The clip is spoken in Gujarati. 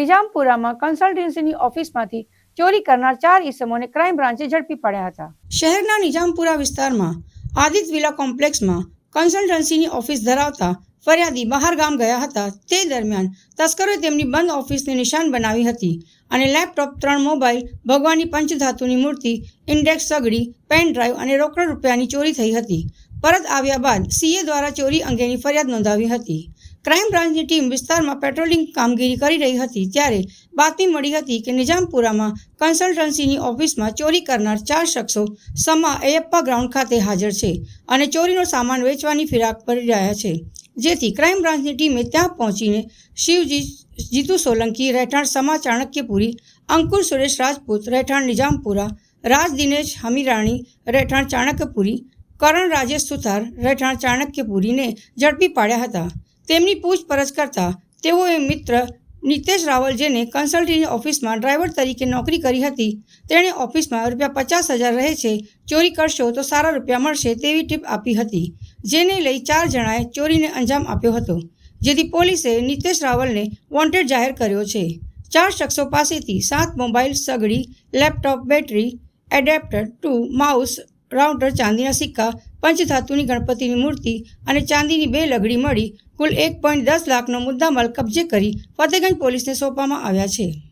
નિઝામપુરામાં કન્સલ્ટન્સીની ઓફિસમાંથી ચોરી કરનાર ચાર ઈસમોને ક્રાઇમ બ્રાન્ચે ઝડપી પડ્યા હતા. શહેરના નિઝામપુરા વિસ્તારમાં આદિત વિલા કોમ્પ્લેક્સમાં કન્સલ્ટન્સીની ઓફિસ ધરાવતા ફરિયાદી બહાર ગામ ગયા હતા. તે દરમિયાન તસ્કરોએ તેમની બંધ ઓફિસને નિશાન બનાવી હતી અને લેપટોપ, ત્રણ મોબાઈલ, ભગવાનની પંચધાતુની મૂર્તિ, ઇન્ડેક્સ, સગડી, પેન ડ્રાઈવ અને રોકડ રૂપિયાની ચોરી થઈ હતી. પરત આવ્યા બાદ સીએ દ્વારા ચોરી અંગેની ફરિયાદ નોંધાવી હતી. ક્રાઇમ બ્રાન્ચની ટીમ વિસ્તારમાં પેટ્રોલિંગ કામગીરી કરી રહી હતી ત્યારે બાતમી મળી હતી કે નિઝામપુરામાં કન્સલ્ટન્સીની ઓફિસમાં ચોરી કરનાર ચાર શખ્સો સમા અયપ્પા ગ્રાઉન્ડ ખાતે હાજર છે અને ચોરીનો સામાન વેચવાની ફિરાક કરી રહ્યા છે. જેથી ક્રાઇમ બ્રાન્ચની ટીમે ત્યાં પહોંચીને શિવજી, જીતુ સોલંકી, રહેઠાણ સમા ચાણક્યપુરી, અંકુર સુરેશ રાજપૂત, રહેઠાણ નિઝામપુરા, રાજ દિનેશ હમીરાણી, રહેઠાણ ચાણક્યપુરી, કરણ રાજેશ સુથાર, રહેઠાણ ચાણક્યપુરીને ઝડપી પાડ્યા હતા. તેમની પૂછપરછ કરતા તેઓએ મિત્ર નિતેશ રાવલ જેને કન્સલ્ટિંગ ઓફિસમાં ડ્રાઈવર તરીકે નોકરી કરી હતી, તેણે ઓફિસમાં રૂપિયા પચાસ હજાર રહે છે, ચોરી કરશો તો સારા રૂપિયા મળશે તેવી ટીપ આપી હતી, જેને લઈ ચાર જણાએ ચોરીને અંજામ આપ્યો હતો, જેથી પોલીસે નિતેશ રાવલને વોન્ટેડ જાહેર કર્યો છે. ચાર શખ્સો પાસેથી સાત મોબાઈલ, સગડી, laptop, battery adapter two mouse router ચાંદીના સિક્કા, પંચધાતુની ગણપતિની મૂર્તિ અને ચાંદીની બે લગડી મળી કુલ એક પોઈન્ટ દસ લાખનો મુદ્દામાલ કબજે કરી ફતેગંજ પોલીસને સોંપવામાં આવ્યા છે.